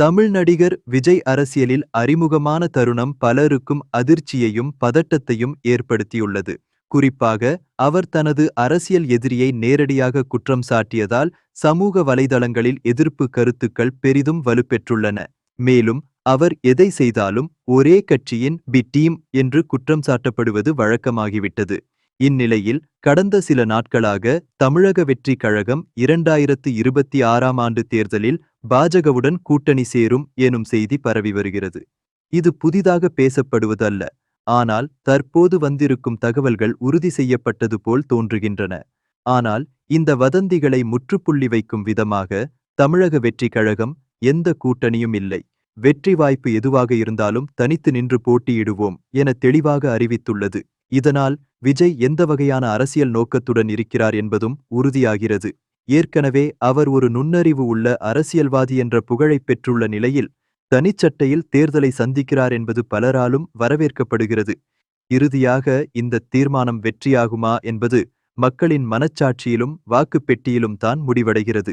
தமிழ் நடிகர் விஜய் அரசியலில் அறிமுகமான தருணம் பலருக்கும் அதிர்ச்சியையும் பதட்டத்தையும் ஏற்படுத்தியுள்ளது. குறிப்பாக அவர் தனது அரசியல் எதிரியை நேரடியாக குற்றம் சாட்டியதால் சமூக வலைதளங்களில் எதிர்ப்பு கருத்துக்கள் பெரிதும் வலுப்பெற்றுள்ளன. மேலும் அவர் எதை செய்தாலும் ஒரே கட்சியின் பி டீம் என்று குற்றம் சாட்டப்படுவது வழக்கமாகிவிட்டது. இந்நிலையில் கடந்த சில நாட்களாக தமிழக வெற்றி கழகம் இரண்டாயிரத்து இருபத்தி ஆறாம் ஆண்டு தேர்தலில் பாஜகவுடன் கூட்டணி சேரும் எனும் செய்தி பரவி வருகிறது. இது புதிதாக பேசப்படுவதல்ல. ஆனால் தற்போது வந்திருக்கும் தகவல்கள் உறுதி செய்யப்பட்டது போல் தோன்றுகின்றன. ஆனால் இந்த வதந்திகளை முற்றுப்புள்ளி வைக்கும் விதமாக தமிழக வெற்றி கழகம் எந்த கூட்டணியும் இல்லை. வெற்றி வாய்ப்பு எதுவாக இருந்தாலும் தனித்து நின்று போட்டியிடுவோம் என தெளிவாக அறிவித்துள்ளது. இதனால் விஜய் எந்த வகையான அரசியல் நோக்கத்துடன் இருக்கிறார் என்பதும் உறுதியாகிறது. ஏற்கனவே அவர் ஒரு நுண்ணறிவு உள்ள அரசியல்வாதி என்ற புகழைப் பெற்றுள்ள நிலையில் தனிச்சட்டையில் தேர்தலை சந்திக்கிறார் என்பது பலராலும் வரவேற்கப்படுகிறது. இறுதியாக இந்த தீர்மானம் வெற்றியாகுமா என்பது மக்களின் மனச்சாட்சியிலும் வாக்குப்பெட்டியிலும் தான் முடிவடைகிறது.